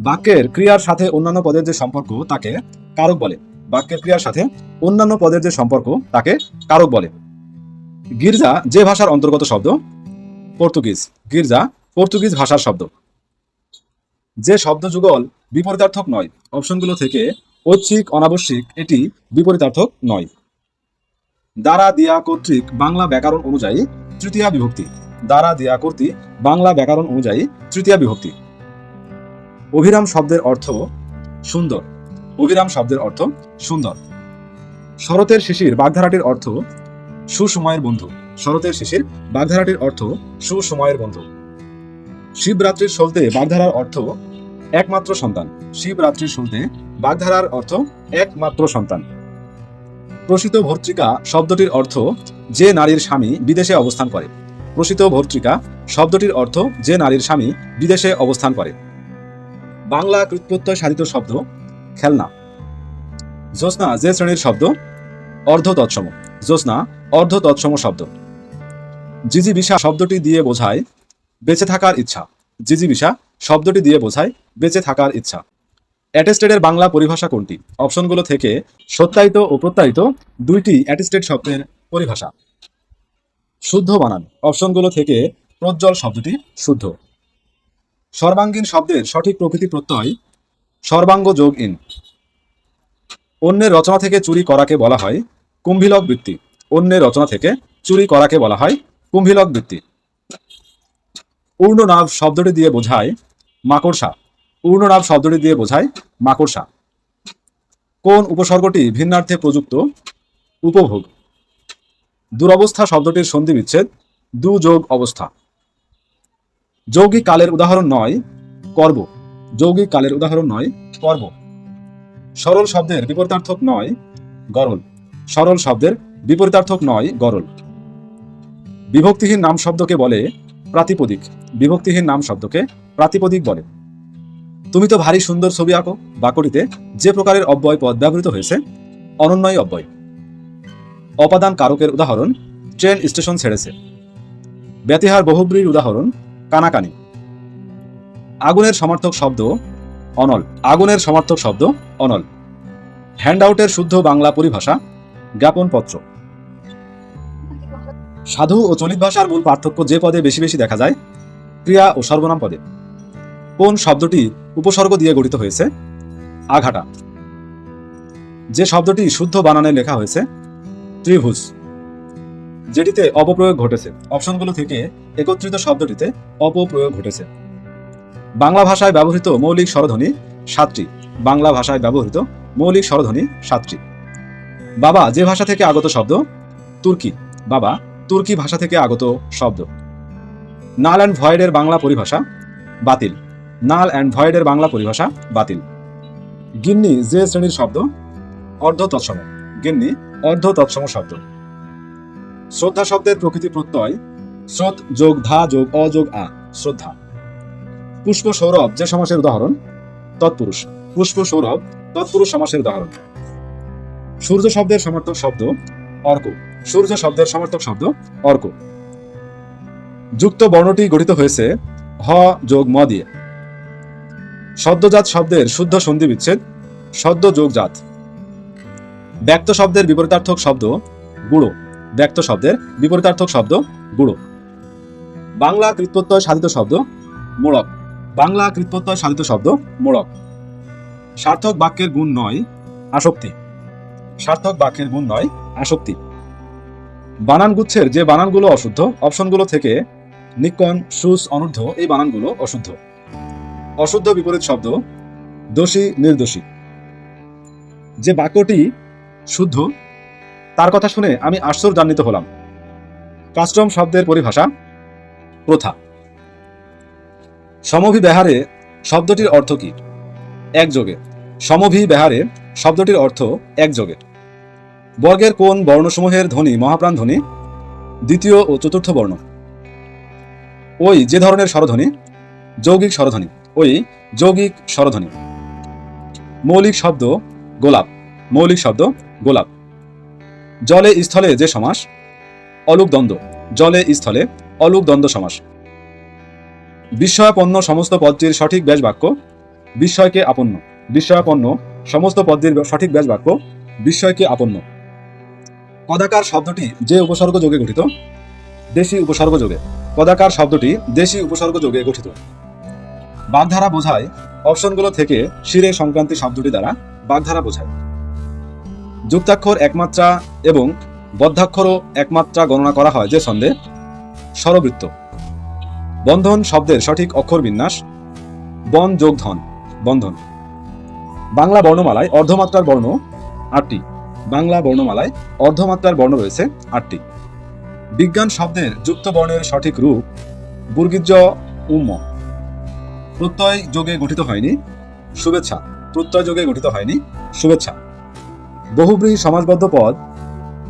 বাক্যের ক্রিয়ার সাথে অন্যান্য পদের যে সম্পর্ক তাকে কারক বলে। বাক্যের ক্রিয়ার সাথে অন্যান্য পদের যে সম্পর্ক তাকে কারক বলে। গির্জা যে ভাষার অন্তর্গত শব্দ, পর্তুগিজ। গির্জা পর্তুগিজ ভাষার শব্দ। যে শব্দ যুগল বিপরীতার্থক নয়, অপশনগুলো থেকে ঐচ্ছিক, অনাবশ্যিক, এটি বিপরীতার্থক নয়। দ্বারা দিয়া কর্তৃক বাংলা ব্যাকরণ অনুযায়ী তৃতীয়া বিভক্তি। দ্বারা দিয়া কর্তৃক বাংলা ব্যাকরণ অনুযায়ী তৃতীয়া বিভক্তি। অভিরাম শব্দের অর্থ সুন্দর। অভিরাম শব্দের অর্থ সুন্দর। শরতের শিশির বাগধারাটির অর্থ সুসময়ের বন্ধু। শরতের শিশির বাগধারাটির অর্থ সুসময়ের বন্ধু। শিবরাত্রির সলতে বাগধারার অর্থ একমাত্র সন্তান। শিবরাত্রির সলতে বাগধারার অর্থ একমাত্র সন্তান। প্রসিত ভর্তৃকা শব্দটির অর্থ যে নারীর স্বামী বিদেশে অবস্থান করে। প্রসিত ভর্তৃকা শব্দটির অর্থ যে নারীর স্বামী বিদেশে অবস্থান করে। বাংলা কৃতপ্রত্যয় সাধিত শব্দ, খেলনা। জ্যোৎস্না, যে শ্রেণির শব্দ অর্ধ তৎসম জ্যোৎস্না অর্ধ তৎসম শব্দ। জিজিবিষা শব্দটি দিয়ে বোঝায় বেঁচে থাকার ইচ্ছা। জিজিবিষা শব্দটি দিয়ে বোঝায় বেঁচে থাকার ইচ্ছা। অ্যাটেস্টেডের বাংলা পরিভাষা কোনটি? অপশনগুলো থেকে সত্যায়িত ও প্রত্যায়িত দুইটি অ্যাটেস্টেড শব্দের পরিভাষা। শুদ্ধ বানান। অপশনগুলো থেকে প্রজ্জ্বল শব্দটি শুদ্ধ। সর্বাঙ্গীন শব্দের সঠিক প্রকৃতি প্রত্যয়, সর্বাঙ্গ যোগ ইন। অন্যের রচনা থেকে চুরি করাকে বলা হয় কুম্ভিলক বৃত্তি। অন্যের রচনা থেকে চুরি করাকে বলা হয় কুম্ভিলক বৃত্তি। পূর্ণনাভ শব্দটি দিয়ে বোঝায় মাকড়সা। পূর্ণনাভ শব্দটি দিয়ে বোঝায় মাকড়সা। কোন উপসর্গটি ভিন্নার্থে প্রযুক্ত? উপভোগ। দুরবস্থা শব্দটির সন্ধি বিচ্ছেদ, দুযোগ অবস্থা। যৌগিক কালের উদাহরণ নয়, কর্ব। যৌগিক কালের উদাহরণ নয়, কর্ব। সরল শব্দের বিপরীতার্থক নয়, গরল। সরল শব্দের বিপরীতার্থক নয়, গরল। বিভক্তিহীন নাম শব্দকে বলে প্রাতিপদিক। বিভক্তিহীন নাম শব্দকে প্রাতিপদিক বলে। তুমি তো ভারী সুন্দর ছবি আঁকো। বাকরিতে যে প্রকারের অব্যয় পদ ব্যবহৃত হয়েছে, অনন্যই অব্যয়। অপাদান কারকের উদাহরণ ট্রেন স্টেশন ছেড়েছে। ব্যতিহার বহুব্রীর উদাহরণ কানাকানি। আগুনের সমার্থক শব্দ অনল। আগুনের সমার্থক শব্দ অনল। হ্যান্ডআউটের শুদ্ধ বাংলা পরিভাষা জ্ঞাপনপত্র। সাধু ও চলিত ভাষার মূল পার্থক্য যে পদে বেশি বেশি দেখা যায়, ক্রিয়া ও সর্বনাম পদে। কোন শব্দটি উপসর্গ দিয়ে গঠিত হয়েছে? আঘাটা। যে শব্দটি শুদ্ধ বানানে লেখা হয়েছে, ত্রিভুজ। যেটিতে অপপ্রয়োগ ঘটেছে। অপশনগুলো থেকে একত্রিত শব্দটিতে অপপ্রয়োগ ঘটেছে। বাংলা ভাষায় ব্যবহৃত মৌলিক স্বরধ্বনি সাতটি। বাংলা ভাষায় ব্যবহৃত মৌলিক স্বরধ্বনি সাতটি। বাবা, যে ভাষা থেকে আগত শব্দ? তুর্কি। বাবা, তুর্কি ভাষা থেকে আগত শব্দ। নাল অ্যান্ড ভয়েডের বাংলা পরিভাষা বাতিল। নাল অ্যান্ড ভয়েডের বাংলা পরিভাষা বাতিল। গিন্নি, যে শ্রেণির শব্দ? অর্ধ তৎসম গিন্নি অর্ধ তৎসম শব্দ। শ্রদ্ধা শব্দের প্রকৃতি প্রত্যয়, স্রোত যোগ ধা যোগ অ যোগ আ, শ্রদ্ধা। পুষ্প সৌরভ, যে সমাসের উদাহরণ, তৎপুরুষ। পুষ্প সৌরভ, তৎপুরুষ সমাসের উদাহরণ। সূর্য শব্দের সমর্থক শব্দ, অর্ক। সূর্য শব্দের সমর্থক শব্দ, অর্ক। যুক্ত বর্ণটি গঠিত হয়েছে হ যোগ ম দিয়ে। সদ্যজাত শব্দের শুদ্ধ সন্ধি বিচ্ছেদ সদ্য যোগ জাত। ব্যক্ত শব্দের বিপরীতার্থক শব্দ, গুঁড়ো। ব্যক্ত শব্দের বিপরীতার্থক শব্দ গুঁড়ো বাংলা কৃতপ্রত্যয় সাধিত শব্দ মোড়ক। বাংলা কৃতপ্রত্যয় সাধিত শব্দ মোড়ক। সার্থক বাক্যের গুণ নয়, আসক্তি। সার্থক বাক্যের গুণ নয়, আসক্তি। বানান গুচ্ছের যে বানানগুলো অশুদ্ধ, অপশনগুলো থেকে নিকন, সুস, অনূর্ধ্ব, এই বানানগুলো অশুদ্ধ। অশুদ্ধ বিপরীত শব্দ দোষী, নির্দোষী। যে বাক্যটি শুদ্ধ তার কথা শুনে আমি আশ্চর্যান্বিত হলাম। কাস্টম শব্দের পরিভাষা, প্রথা। সমভি বেহারে শব্দটির অর্থ কি? একযোগে। সমভি বেহারে শব্দটির অর্থ একযোগে। বর্গের কোন বর্ণসমূহের ধ্বনি, মহাপ্রাণ ধ্বনি, দ্বিতীয় ও চতুর্থ বর্ণ। ওই যে ধরনের স্বরধ্বনি, যৌগিক স্বরধ্বনি। ওই যৌগিক স্বরধ্বনি। মৌলিক শব্দ গোলাপ। মৌলিক শব্দ গোলাপ। জলে স্থলে যে সমাস, অলুক দ্বন্দ্ব। জলে স্থলে অলুক দ্বন্দ্ব সমাস। বিস্ময়াপন্ন সমস্ত পদটির সঠিক ব্যাস বাক্য বিস্ময়কে আপন্ন। বিস্ময়াপন্ন সমস্ত পদ্মের সঠিক ব্যাস বাক্য বিস্ময়কে আপন্ন। কদাকার শব্দটি যে উপসর্গ যোগে গঠিত, দেশি উপসর্গ যোগে। কদাকার শব্দটি দেশি উপসর্গ যোগে গঠিত। বাগধারা বোঝায়, অপশনগুলো থেকে শিরে সংক্রান্তি শব্দটি দ্বারা বাগধারা বোঝায়। যুক্তাক্ষর একমাত্রা এবং বদ্ধাক্ষরও একমাত্রা গণনা করা হয়, যে ছন্দে। স্বরবৃত্ত। বন্ধন শব্দের সঠিক অক্ষর বিন্যাস। বন যোগ ধন। বন্ধন। বাংলা বর্ণমালায় অর্ধমাত্রার বর্ণ আটটি। বাংলা বর্ণমালায় অর্ধমাত্রার বর্ণ রয়েছে আটটি। বিজ্ঞান শব্দের যুক্ত বর্ণের সঠিক রূপ বুর্গিজ উম প্রত্যয় যোগে গঠিত হয়নি, শুভেচ্ছা। প্রত্যয় যোগে গঠিত হয়নি, শুভেচ্ছা। বহুব্রীহী সমাজবদ্ধ পদ,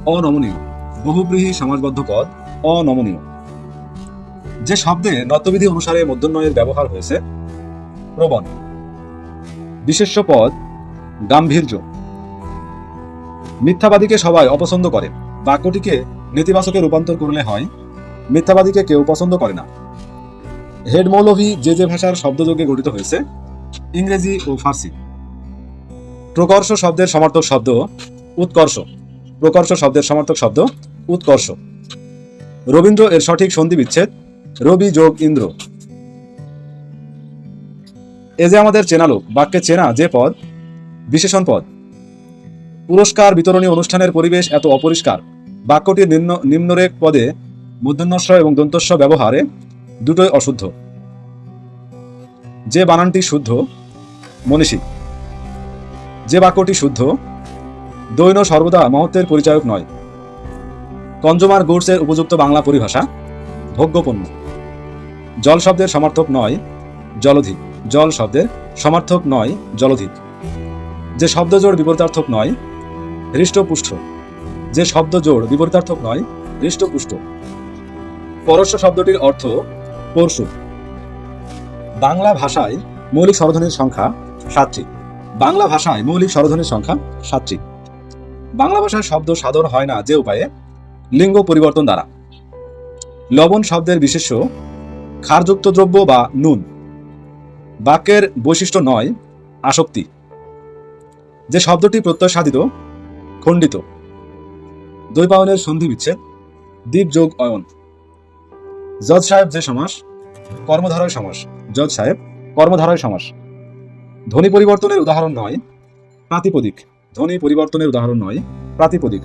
অনমনীয়। বহুব্রীহী সমাজবদ্ধ পদ, অনমনীয়। যে শব্দে নত্যবিধি অনুসারে মধ্যন্বয়ের ব্যবহার হয়েছে, প্রবণ। বিশেষ্য পদ, গাম্ভীর্য। মিথ্যাবাদীকে সবাই অপছন্দ করে। বাক্যটিকে নেতিবাচকে রূপান্তর করলে হয়, মিথ্যাবাদীকে কেউ পছন্দ করে না। হেড মৌলভী যে যে ভাষার শব্দযোগে গঠিত হয়েছে, ইংরেজি ও ফার্সি। প্রকর্ষ শব্দের সমার্থক শব্দ উৎকর্ষ। প্রকর্ষ শব্দের সমার্থক শব্দ উৎকর্ষ। রবীন্দ্র এর সঠিক সন্ধি বিচ্ছেদ রবি যোগ ইন্দ্র। এ যে আমাদের চেনা লোক, বাক্যে চেনা যে পদ, বিশেষণ পদ। পুরস্কার বিতরণী অনুষ্ঠানের পরিবেশ এত অপরিষ্কার। বাক্যটির নিম্ন নিম্নরেখ পদে মূর্ধন্যস্ব এবং দন্তস্ব ব্যবহারে দুটোই অশুদ্ধ। যে বানানটি শুদ্ধ, মনীষী যে বাক্যটি শুদ্ধ, দৈন সর্বদা মহত্বের পরিচায়ক নয়। কনজুমার গুডসের উপযুক্ত বাংলা পরিভাষা ভোগ্যপণ্য। জল শব্দের সমার্থক নয়, জলধি। জল শব্দের সমার্থক নয়, জলধি। যে শব্দজোড় বিপরীতার্থক নয়, হৃষ্টপুষ্ট। যে শব্দজোড় বিপরীতার্থক নয়, হৃষ্টপুষ্ট। পরশ্ব শব্দটির অর্থ পরশু। বাংলা ভাষায় মৌলিক স্বরধ্বনির সংখ্যা সাতটি। বাংলা ভাষায় মৌলিক স্বরধ্বনির সংখ্যা সাতটি। বাংলা ভাষায় শব্দ সাধন হয় না যে উপায়ে লিঙ্গ পরিবর্তন দ্বারা। লবণ শব্দের বিশেষ্য ক্ষারযুক্ত দ্রব্য বা নুন। বাক্যের বৈশিষ্ট্য নয়, আসক্তি। যে শব্দটি প্রত্যয় সাধিত খণ্ডিত দ্বৈপায়নের সন্ধি বিচ্ছেদ, দ্বীপ যোগ অয়ন। জজ সাহেব যে সমাস, কর্মধারয় সমাস। জজ সাহেব, কর্মধারয় সমাস। ধ্বনি পরিবর্তনের উদাহরণ নয় প্রাতিপদিক। ধ্বনি পরিবর্তনের উদাহরণ নয় প্রাতিপদিক।